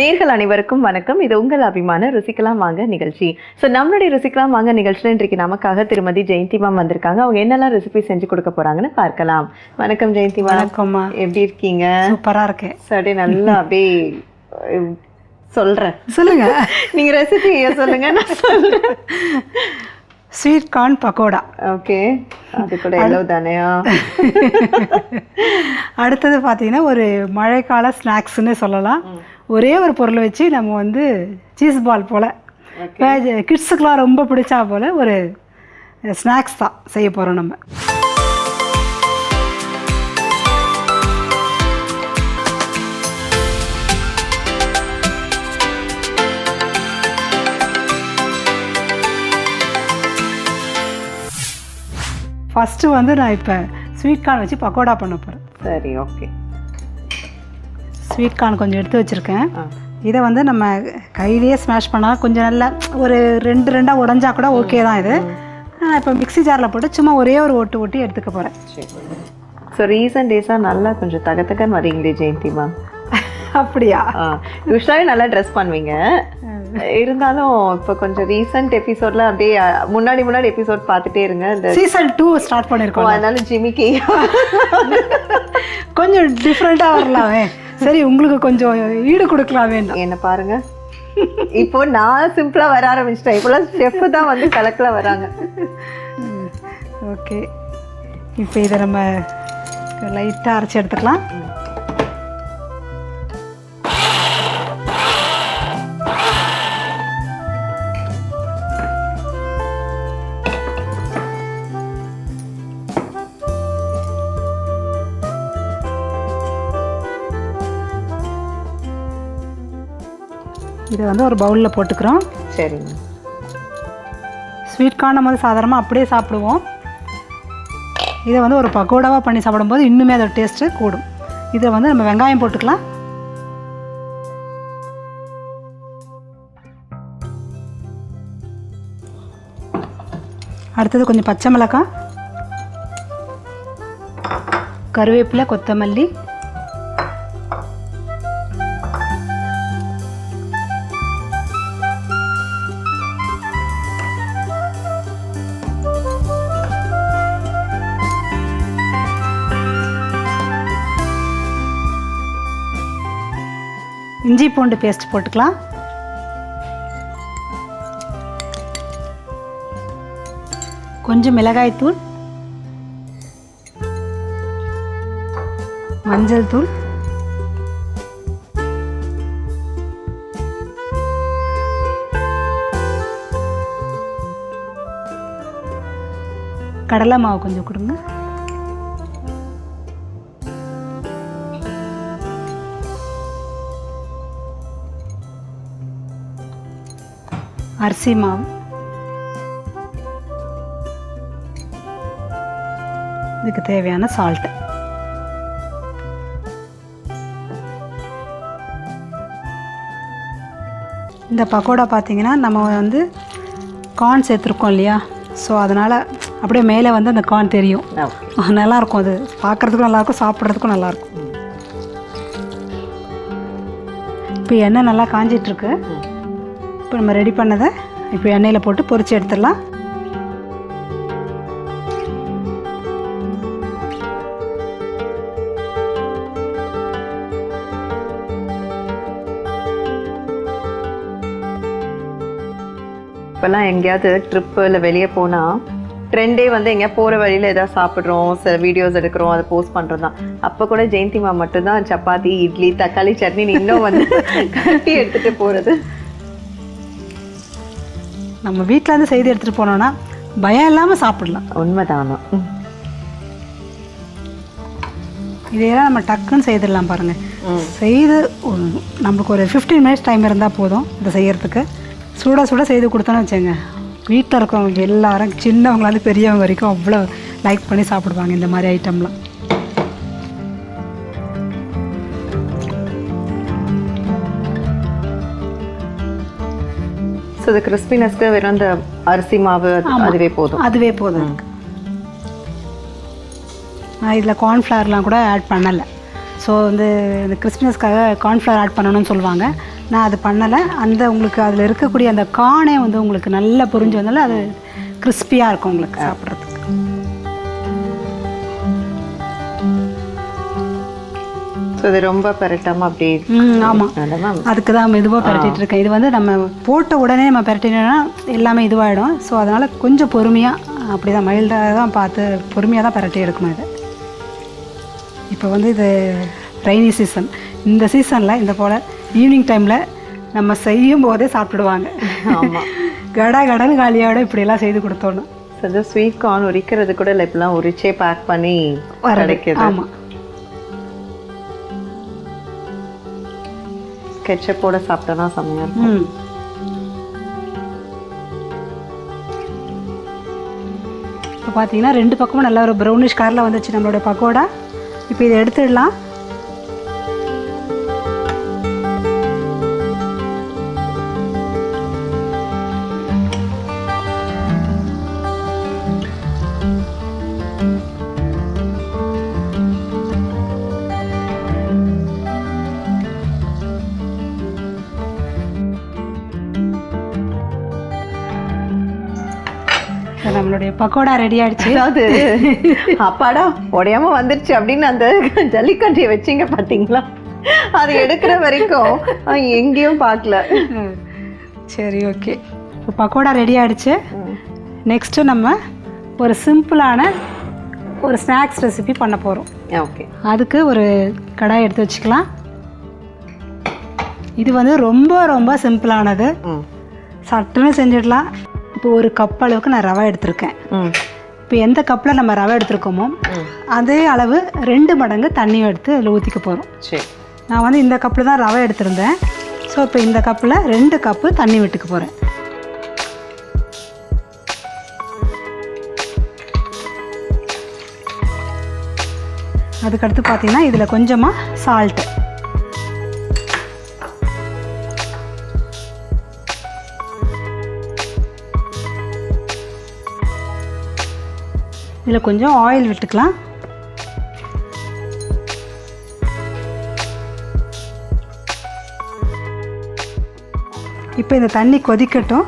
நேர்கள் அனைவருக்கும் வணக்கம். இது உங்கள் அபிமான ருசிக்கலாம் வாங்க நிகழ்ச்சி. ஸோ நம்மளுடைய ருசிக்கலாம் வாங்க நிகழ்ச்சியில் இன்றைக்கு நமக்காக திருமதி ஜெயந்தி மேம் வந்திருக்காங்க. அவங்க என்னெல்லாம் ரெசிபி செஞ்சு கொடுக்க போறாங்கன்னு பார்க்கலாம். வணக்கம் ஜெயந்தி மேம் வணக்கம்மா எப்படி இருக்கீங்க? சூப்பரா இருக்கேன். சரி நல்லா அப்படியே அஹ், சொல்றேன். சொல்லுங்க. நீங்க ரெசிபி சொல்லுங்க நான் சொல்றேன். ஸ்வீட் கார்ன் பக்கோடா ஓகே அது கூட எல்லோ தானேயா? அடுத்தது பார்த்தீங்கன்னா ஒரு மழைக்கால ஸ்நாக்ஸ்னு சொல்லலாம். ஒரே ஒரு பொருளை வச்சு நம்ம வந்து சீஸ் பால். போல் கிட்ஸுக்கெலாம் ரொம்ப பிடிச்சா போல் ஒரு ஸ்நாக்ஸ் தான் செய்ய போகிறோம் நம்ம. ஃபஸ்ட்டு வந்து நான் இப்போ ஸ்வீட் கார்ன் வச்சு பக்கோடா பண்ண போகிறேன் சரி ஓகே ஸ்வீட் கார்ன் கொஞ்சம் எடுத்து வச்சுருக்கேன். இதை வந்து நம்ம கையிலேயே ஸ்மாஷ் பண்ணால் கொஞ்சம் நல்லா ஒரு ரெண்டு ரெண்டாக உடஞ்சா கூட ஓகே தான் இது. நான் இப்போ மிக்ஸி ஜாரில் போட்டு சும்மா ஒரே ஒரு ஓட்டு ஓட்டி எடுத்துக்க போகிறேன் ஸோ ரீசன்ட் டேஸாக நல்லா கொஞ்சம் தகத்தகன்னு வரீங்களே ஜெயந்தி மேம் அப்படியா? யூஸ்வலாகவே நல்லா ட்ரெஸ் பண்ணுவீங்க. இருந்தாலும் இப்போ கொஞ்சம் ரீசன்ட் எபிசோட்ல அப்படியே முன்னாடி முன்னாடி எபிசோட் பார்த்துட்டே இருங்க. இந்த சீசன் டூ ஸ்டார்ட் பண்ணியிருக்கோம் அதனால ஜிமிக்கி. கொஞ்சம் டிஃப்ரெண்ட்டாக வரலாமே. சரி உங்களுக்கு கொஞ்சம் ஈடு கொடுக்கலாமே என்ன பாருங்க. இப்போ நான் சிம்பிளா வர ஆரம்பிச்சிட்டேன். இப்போலாம் செஃப் தான் வந்து கலக்கில் வராங்க. ஓகே இப்போ இதை நம்ம லைட்டாக அரைச்சி எடுத்துக்கலாம். இதை வந்து ஒரு பவுலில் போட்டுக்கிறோம். சரிங்க. ஸ்வீட் கார்ன் நம்ம வந்து சாதாரணமாக அப்படியே சாப்பிடுவோம். இதை வந்து ஒரு பக்கோடாவாக பண்ணி சாப்பிடும்போது இன்னுமே அதோட டேஸ்ட்டு கூடும். இதை வந்து நம்ம வெங்காயம் போட்டுக்கலாம். அடுத்தது கொஞ்சம் பச்சை மிளகாய் கருவேப்பிலை கொத்தமல்லி இஞ்சி பூண்டு பேஸ்ட் போட்டுக்கலாம். கொஞ்சம் மிளகாய் தூள். மஞ்சள் தூள். கடலை மாவு கொஞ்சம் கொடுங்க. அரிசி மாவு. இதுக்கு தேவையான சால்ட் இந்த பக்கோடா பார்த்தீங்கன்னா நம்ம வந்து கார்ன் சேர்த்துருக்கோம் இல்லையா? ஸோ அதனால் அப்படியே மேலே வந்து அந்த கார்ன் தெரியும். நல்லாயிருக்கும் அது. பார்க்குறதுக்கும் நல்லாயிருக்கும் சாப்பிட்றதுக்கும் நல்லாயிருக்கும். இப்போ எண்ணெய் நல்லா காஞ்சிட்ருக்கு. இப்போ நம்ம ரெடி பண்ணதை இப்போ எண்ணெயில் போட்டு பொரிச்சு எடுத்துடலாம். இப்போல்லாம் எங்கேயாவது ட்ரிப்பு இல்லை வெளியே போனால் ட்ரெண்டே வந்து எங்கேயா போகிற வழியில் ஏதாவது சாப்பிட்றோம் சில வீடியோஸ் எடுக்கிறோம் அதை போஸ்ட் பண்ணுறோம் தான். அப்போ கூட ஜெயந்திமா மட்டும்தான் சப்பாத்தி இட்லி தக்காளி சட்னி இன்னும் வந்து கட்டி எடுத்துகிட்டு போகிறது நம்ம வீட்டில் இருந்து செய்து எடுத்துகிட்டு போனோன்னா பயம் இல்லாமல் சாப்பிடலாம். உண்மைதானா. இதையெல்லாம் நம்ம டக்குன்னு செய்திடலாம் பாருங்கள். செய்து நம்மளுக்கு ஒரு ஃபிஃப்டீன் மினிட்ஸ் டைம் இருந்தால் போதும் இதை செய்யறதுக்கு. சுட சுட செய்து கொடுத்தோன்னு வச்சுங்க வீட்டில் இருக்கவங்க எல்லாரும் சின்னவங்களாந்து பெரியவங்க வரைக்கும் அவ்வளோ லைக் பண்ணி சாப்பிடுவாங்க இந்த மாதிரி ஐட்டம்லாம் ஸோ இது கிறிஸ்பினஸ்க்கு வெறும் அந்த அரிசி மாவு அது- அதுவே போதும். அதுவே போதும். நான் இதில் கார்ன்ஃப்ளவர்லாம் கூட ஆட் பண்ணலை. ஸோ வந்து இந்த கிறிஸ்மஸ்க்காக கார்ன்ஃப்ளவர் ஆட் பண்ணணும்னு சொல்லுவாங்க. நான் அது பண்ணலை. அந்த உங்களுக்கு அதில் இருக்கக்கூடிய அந்த காணே வந்து உங்களுக்கு நல்லா புரிஞ்சு வந்தாலும் அது கிறிஸ்பியாக இருக்கும் உங்களுக்கு சாப்பிட்றதுக்கு. ஸோ இது ரொம்ப பரட்டாமல் அப்படியே ம் ஆமாம் அதுக்கு தான் மெதுவாக பரட்டிட்டு இருக்கேன் இது வந்து நம்ம போட்ட உடனே நம்ம பரட்டினோம்னா எல்லாமே இதுவாகிடும் ஸோ அதனால் கொஞ்சம் பொறுமையாக அப்படி தான் மைல்டாக தான் பார்த்து பொறுமையாக தான் பரட்டி எடுக்கணும் இது. இப்போ வந்து இது ரெய்னி சீசன் இந்த சீசனில் இந்த போல் ஈவினிங் டைமில் நம்ம செய்யும் போதே சாப்பிடுவாங்க. ஆமாம் கடா கடன் காலியோட இப்படியெல்லாம் செய்து ஸோ இந்த ஸ்வீட் கார்ன் உரிக்கிறது கூட இல்லை இப்பெல்லாம் உரிச்சே பேக் பண்ணி கிடைக்குது. ஆமாம் கெச்சப்போட சாப்பிட்டோன்னா செம்மையாக இருக்கும். இப்போ பார்த்தீங்கன்னா ரெண்டு பக்கமும் நல்ல ஒரு ப்ரௌனிஷ் கலரில் வந்துச்சு நம்மளோட பக்கோடா. இப்போ இதை எடுத்துடலாம். நம்மளுடைய பக்கோடா ரெடி ஆயிடுச்சு. அதாவது அப்பாடா உடையாம வந்துருச்சு அப்படின்னு அந்த ஜல்லிக்கட்டையை வச்சீங்க பார்த்தீங்களா அது எடுக்கிற வரைக்கும் எங்கேயும் பார்க்கல. சரி ஓகே இப்போ பக்கோடா ரெடி ஆயிடுச்சு. நெக்ஸ்ட்டு நம்ம ஒரு சிம்பிளான ஒரு ஸ்நாக்ஸ் ரெசிபி பண்ண போகிறோம் ஓகே அதுக்கு ஒரு கடாய் எடுத்து வச்சுக்கலாம். இது வந்து ரொம்ப ரொம்ப சிம்பிளானது. சட்டுன்னு செஞ்சிடலாம். இப்போ ஒரு கப் அளவுக்கு நான் ரவை எடுத்திருக்கேன். இப்போ எந்த கப்பில் நம்ம ரவை எடுத்திருக்கோமோ அதே அளவு ரெண்டு மடங்கு தண்ணி எடுத்து அதில் ஊற்றிக்க போகிறோம் சரி. நான் வந்து இந்த கப்பில் தான் ரவை எடுத்திருந்தேன். ஸோ இப்போ இந்த கப்பில் ரெண்டு கப்பு தண்ணி விட்டுக்க போகிறேன் அதுக்கடுத்து பார்த்தீங்கன்னா இதில் கொஞ்சமாக சால்ட்டு இதில் கொஞ்சம் ஆயில் விட்டுக்கலாம். இப்போ இந்த தண்ணி கொதிக்கட்டும்.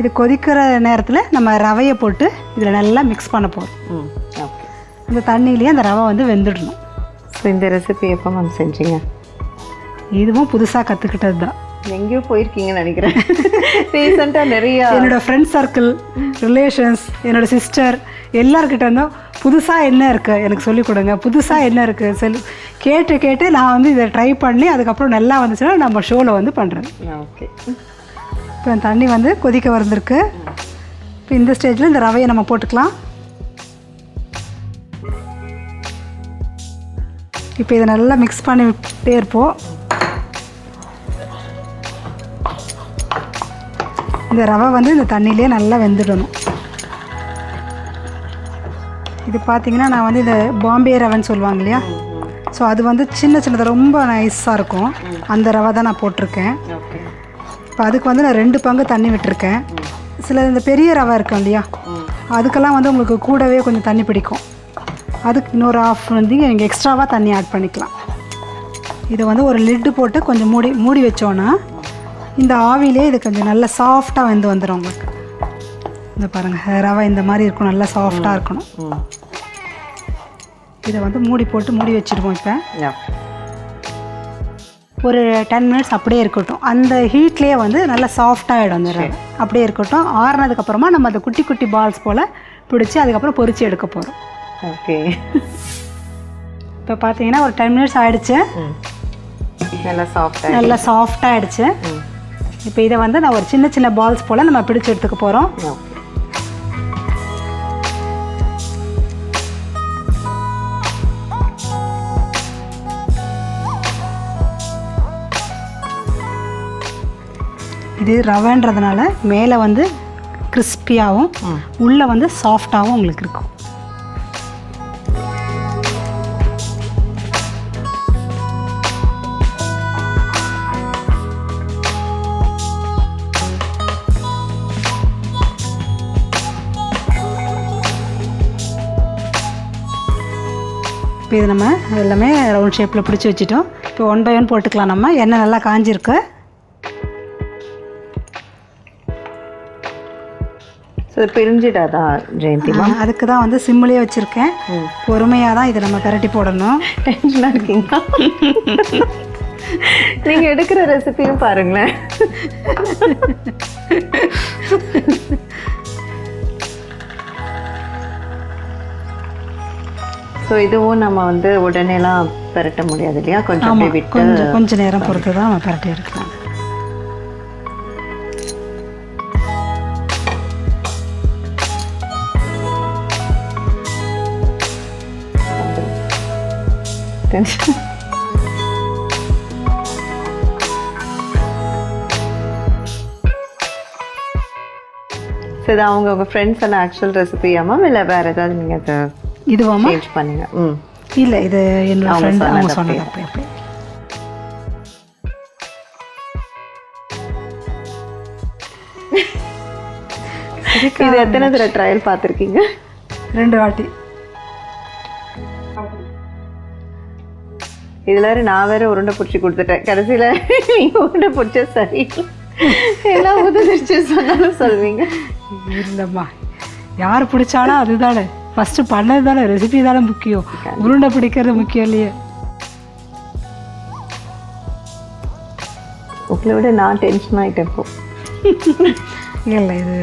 இது கொதிக்கிற நேரத்தில் நம்ம ரவையை போட்டு இதில் நல்லா மிக்ஸ் பண்ண போகிறோம் இந்த தண்ணியிலேயே அந்த ரவை வந்து வெந்துடணும். ஸோ இந்த ரெசிபி எப்போ மேம் செஞ்சீங்க? இதுவும் புதுசாக கற்றுக்கிட்டது தான் எங்கேயோ போயிருக்கீங்கன்னு நினைக்கிறேன். ரீசெண்டாக நிறைய என்னோடய ஃப்ரெண்ட் சர்க்கிள் ரிலேஷன்ஸ் என்னோடய சிஸ்டர் எல்லார்கிட்ட இருந்தும் புதுசாக என்ன இருக்குது எனக்கு சொல்லிக் கொடுங்க. புதுசாக என்ன இருக்குது சொல்லி. கேட்டு கேட்டு நான் வந்து இதை ட்ரை பண்ணி அதுக்கப்புறம் நல்லா வந்துச்சுன்னா நம்ம ஷோவில் வந்து பண்ணுறேன் ஓகே இப்போ தண்ணி வந்து கொதிக்க வந்திருக்கு. இப்போ இந்த ஸ்டேஜில் இந்த ரவையை நம்ம போட்டுக்கலாம். இப்போ இதை நல்லா மிக்ஸ் பண்ணி விட்டே இருப்போம். இந்த ரவை வந்து இந்த தண்ணியிலே நல்லா வெந்துடணும். இது பார்த்தீங்கன்னா நான் வந்து இந்த பாம்பே ரவைன்னு சொல்லுவாங்க இல்லையா? ஸோ அது வந்து சின்ன சின்னது ரொம்ப நைஸாக இருக்கும். அந்த ரவை தான் நான் போட்டிருக்கேன். இப்போ அதுக்கு வந்து நான் ரெண்டு பங்கு தண்ணி விட்டுருக்கேன். சில இந்த பெரிய ரவை இருக்கும் இல்லையா? அதுக்கெல்லாம் வந்து உங்களுக்கு கூடவே கொஞ்சம் தண்ணி பிடிக்கும். அதுக்கு இன்னொரு ஆஃப் வந்து நீங்கள் எக்ஸ்ட்ராவாக தண்ணி ஆட் பண்ணிக்கலாம். இதை வந்து ஒரு லிட்டு போட்டு கொஞ்சம் மூடி மூடி வச்சோன்னா இந்த ஆவிலே இது கொஞ்சம் நல்லா சாஃப்டாக வெந்து வந்துடும் உங்களுக்கு. இந்த பாருங்கள் ரவை இந்த மாதிரி இருக்கும் நல்லா சாஃப்டாக இருக்கணும். இதை வந்து மூடி போட்டு மூடி வச்சுருவோம் இப்போ. ஒரு டென் மினிட்ஸ் அப்படியே இருக்கட்டும். அந்த ஹீட்லேயே வந்து நல்லா சாஃப்டாகிடும் அந்த ரவை அப்படியே இருக்கட்டும். ஆறுனதுக்கப்புறமா நம்ம அந்த குட்டி குட்டி பால்ஸ் போல் பிடிச்சி அதுக்கப்புறம் பொரிச்சு எடுக்க போகிறோம் ஓகே. இப்போ பார்த்தீங்கன்னா ஒரு டென் மினிட்ஸ் ஆயிடுச்சு. ம். நல்லா சாஃப்டாக நல்லா சாஃப்டாக இப்போ இதை வந்து நான் ஒரு சின்ன சின்ன பால்ஸ் போல் நம்ம பிடிச்சு எடுத்துக்க போகிறோம் இது ரவைன்றதுனால மேலே வந்து கிறிஸ்பியாகவும். உள்ளே வந்து சாஃப்டாகவும் உங்களுக்கு இருக்கும். இப்போ இது நம்ம எல்லாமே ரவுண்ட் ஷேப்பில் பிடிச்சி வச்சுட்டோம். இப்போ ஒன் பை ஒன் போட்டுக்கலாம் நம்ம. எண்ணெய் நல்லா காஞ்சிருக்கு. பிரிஞ்சிட்டாதான் பிரிஞ்சிடாதா ஜெயந்திமா அதுக்கு தான் வந்து சிம்மிலே வச்சுருக்கேன். பொறுமையாக தான் இதை நம்ம கரட்டி போடணும். டென்ஷனாக இருக்கீங்களா? நீங்கள் எடுக்கிற ரெசிபியும் பாருங்களேன். ஸோ இதுவும் நம்ம வந்து உடனேலாம் பெரட்ட முடியாது இல்லையா? கொஞ்சம் விட்டு கொஞ்சம் கொஞ்சம் நேரம் பொறுத்து தான் நம்ம பரட்டி எடுக்கலாம். இது அவங்க உங்கள் ஃப்ரெண்ட்ஸ் எல்லாம் ஆக்சுவல் ரெசிபியா மேம் இல்லை வேறு ஏதாவது நீங்கள் அதை இதுவாமா சேஞ்ச் பண்ணுங்க. ம். இல்லை இது என்னோட அவங்க ஃப்ரெண்ட் அவங்க சொன்னது. அப்படி அப்படி. இது எத்தனை தடவை ட்ரையல் பார்த்துருக்கீங்க? ரெண்டு வாட்டி. இதுல நான் வேற உருண்டை பிடிச்சி கொடுத்துட்டேன். கடைசியில நீங்க உருண்டை பிடிச்ச சரி. எல்லாம் உதவிச்சு சொன்னாலும் சொல்வீங்க. இல்லைம்மா. யார் பிடிச்சாலும் அதுதானே. ஃபஸ்ட்டு பண்ணது தானே ரெசிபி தானே முக்கியம். உருண்டை பிடிக்கிறது முக்கியம் இல்லையே. உங்களை விட நான் டென்ஷன் ஆகிட்டேன் இப்போ. இல்லை இது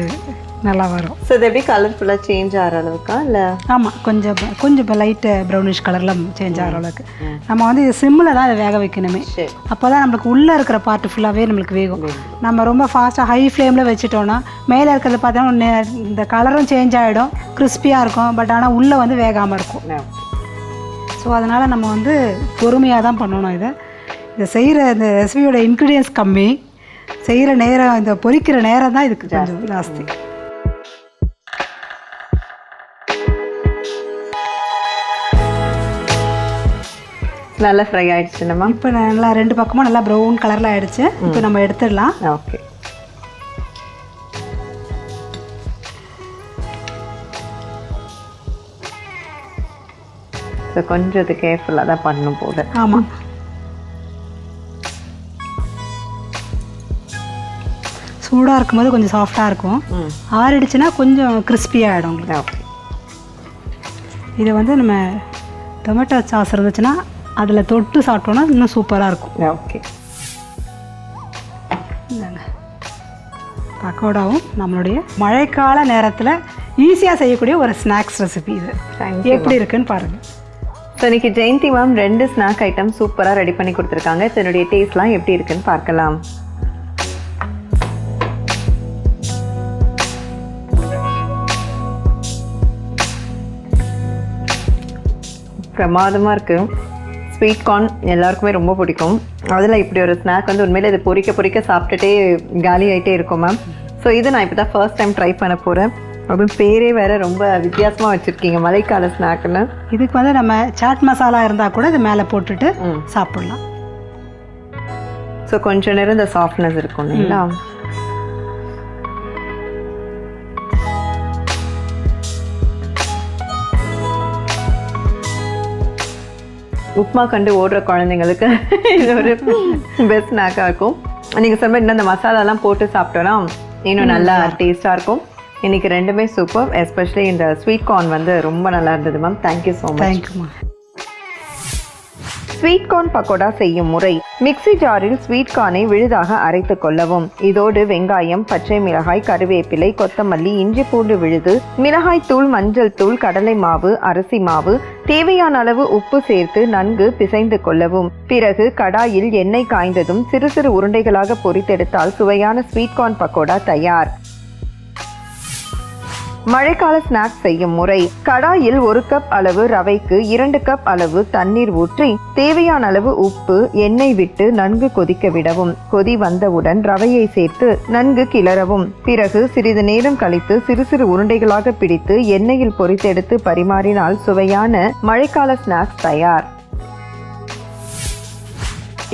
நல்லா வரும் ஸோ இது எப்படி கலர்ஃபுல்லாக சேஞ்ச் ஆகிற அளவுக்கா? இல்லை? ஆமாம் கொஞ்சம் கொஞ்சம் இப்போ லைட்டு ப்ரௌனிஷ் கலரில் சேஞ்ச் ஆகிற அளவுக்கு. நம்ம வந்து இது சிம்மில் தான் இதை வேக வைக்கணுமே. அப்போ தான் நம்மளுக்கு உள்ளே இருக்கிற பார்ட் ஃபுல்லாகவே நம்மளுக்கு வேகும். நம்ம ரொம்ப ஃபாஸ்ட்டாக ஹை ஃப்ளேமில் வச்சுட்டோன்னா மேலே இருக்கிறது பார்த்தோன்னா இந்த கலரும் சேஞ்ச் ஆகிடும் கிறிஸ்பியாக இருக்கும். பட் ஆனால் உள்ளே வந்து வேகாமல் இருக்கும். ஸோ அதனால் நம்ம வந்து பொறுமையாக தான் பண்ணணும் இதை. இதை செய்கிற இந்த ரெசிபியோட இன்க்ரீடியன்ஸ் கம்மி. செய்கிற நேரம் இந்த பொரிக்கிற நேரம் தான் இதுக்கு கொஞ்சம் ஜாஸ்தி. நல்லா ஃப்ரை ஆயிடுச்சு நம்ம இப்போ நல்லா ரெண்டு பக்கமும் நல்லா ப்ரௌன் கலரில் ஆயிடுச்சு. இப்போ நம்ம எடுத்துடலாம். ஓகே ஸோ கொஞ்சம் இது கேர்ஃபுல்லாக தான் பண்ணணும் போது ஆமாம் சூடாக இருக்கும்போது கொஞ்சம் சாஃப்டாக இருக்கும். ஆறிடுச்சுன்னா கொஞ்சம் கிறிஸ்பியாக ஆகிடும் உங்களுக்கு. இதை வந்து நம்ம டொமேட்டோ சாஸ் இருந்துச்சுன்னா அதில் தொட்டு சாப்பிட்டோன்னா இன்னும் சூப்பராக இருக்கும். ஓகே பக்கோடாவும் நம்மளுடைய மழைக்கால நேரத்தில் ஈஸியாக செய்யக்கூடிய ஒரு ஸ்நாக்ஸ் ரெசிபி இது. எப்படி இருக்குன்னு பாருங்கள் ஸோ இன்னைக்கு ஜெயந்தி மேம் ரெண்டு ஸ்நாக் ஐட்டம் சூப்பராக ரெடி பண்ணி கொடுத்துருக்காங்க. ஸோ என்னுடைய டேஸ்ட்லாம் எப்படி இருக்குன்னு பார்க்கலாம். பிரமாதமாக இருக்கு. ஸ்வீட் கார்ன் எல்லாருக்குமே ரொம்ப பிடிக்கும். அதில் இப்படி ஒரு ஸ்நாக் வந்து உண்மையில இது பொரிக்க பொரிக்க சாப்பிட்டுட்டே காலி ஆகிட்டே இருக்கும் மேம் ஸோ இது நான் இப்போ தான் ஃபர்ஸ்ட் டைம் ட்ரை பண்ண போகிறேன் அப்படின்னு பேரே வேற ரொம்ப வித்தியாசமாக வச்சுருக்கீங்க மழைக்கால ஸ்நாக்னு இதுக்கு வந்து நம்ம சாட் மசாலா இருந்தால் கூட இது மேலே போட்டுட்டு சாப்பிட்லாம். ஸோ கொஞ்ச நேரம் இந்த சாஃப்ட்னஸ் இருக்கும் இல்லைங்களா? உப்மா கண்டு ஓடுற குழந்தைங்களுக்கு இது ஒரு பெஸ்ட் ஸ்நாக்காக இருக்கும். நீங்கள் சொன்ன இன்னும் இந்த மசாலாலாம் போட்டு சாப்பிட்டோன்னா இன்னும் நல்லா டேஸ்ட்டாக இருக்கும். இன்னைக்கு ரெண்டுமே சூப்பர் எஸ்பெஷலி இந்த ஸ்வீட் கார்ன் வந்து ரொம்ப நல்லா இருந்தது ma'am thank you so much தேங்க்யூம்மா ஸ்வீட் கார்ன் பக்கோடா செய்யும் முறை. மிக்ஸி ஜாரில் ஸ்வீட் கார்னை விழுதாக அரைத்து கொள்ளவும். இதோடு வெங்காயம் பச்சை மிளகாய் கருவேப்பிலை கொத்தமல்லி இஞ்சி பூண்டு விழுது மிளகாய் தூள் மஞ்சள் தூள் கடலை மாவு அரிசி மாவு தேவையான அளவு உப்பு சேர்த்து நன்கு பிசைந்து கொள்ளவும். பிறகு கடாயில் எண்ணெய் காய்ந்ததும் சிறு சிறு உருண்டைகளாக பொரித்தெடுத்தால் சுவையான ஸ்வீட் கார்ன் பக்கோடா தயார். மழைக்கால ஸ்நாக்ஸ் செய்யும் முறை. கடாயில் ஒரு கப் அளவு ரவைக்கு இரண்டு கப் அளவு தண்ணீர் ஊற்றி தேவையான அளவு உப்பு எண்ணெய் விட்டு நன்கு கொதிக்க விடவும். கொதி வந்தவுடன் ரவையை சேர்த்து நன்கு கிளறவும். பிறகு சிறிது நேரம் கழித்து சிறு சிறு உருண்டைகளாக பிடித்து எண்ணெயில் பொரித்தெடுத்து பரிமாறினால் சுவையான மழைக்கால ஸ்நாக்ஸ் தயார்.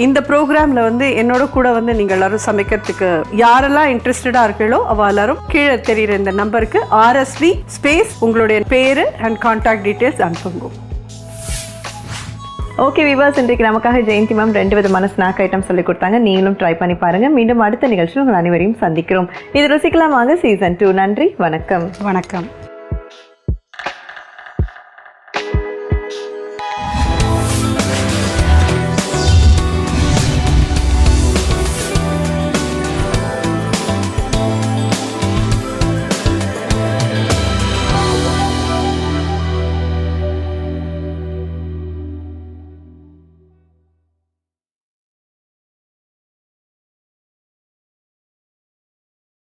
இந்த ப்ரோக்ராமில் வந்து என்னோட கூட வந்து நீங்கள் எல்லாரும் சமைக்கிறதுக்கு யாரெல்லாம் இன்ட்ரெஸ்டடாக இருக்கீங்களோ அவ எல்லாரும் கீழே தெரியுற இந்த நம்பருக்கு ஆர்எஸ்வி ஸ்பேஸ் உங்களுடைய பேர் அண்ட் கான்டாக்ட் டீட்டெயில்ஸ் அனுப்புங்க. ஓகே விவாஸ் இன்றைக்கு நமக்காக ஜெயந்தி மேம் ரெண்டு விதமான ஸ்நாக் ஐட்டம் சொல்லி கொடுத்தாங்க. நீங்களும் ட்ரை பண்ணி பாருங்க. மீண்டும் அடுத்த நிகழ்ச்சியில் உங்கள் அனைவரையும் சந்திக்கிறோம். இது ருசிக்கலாம் வாங்க. சீசன் டூ நன்றி. வணக்கம். வணக்கம்.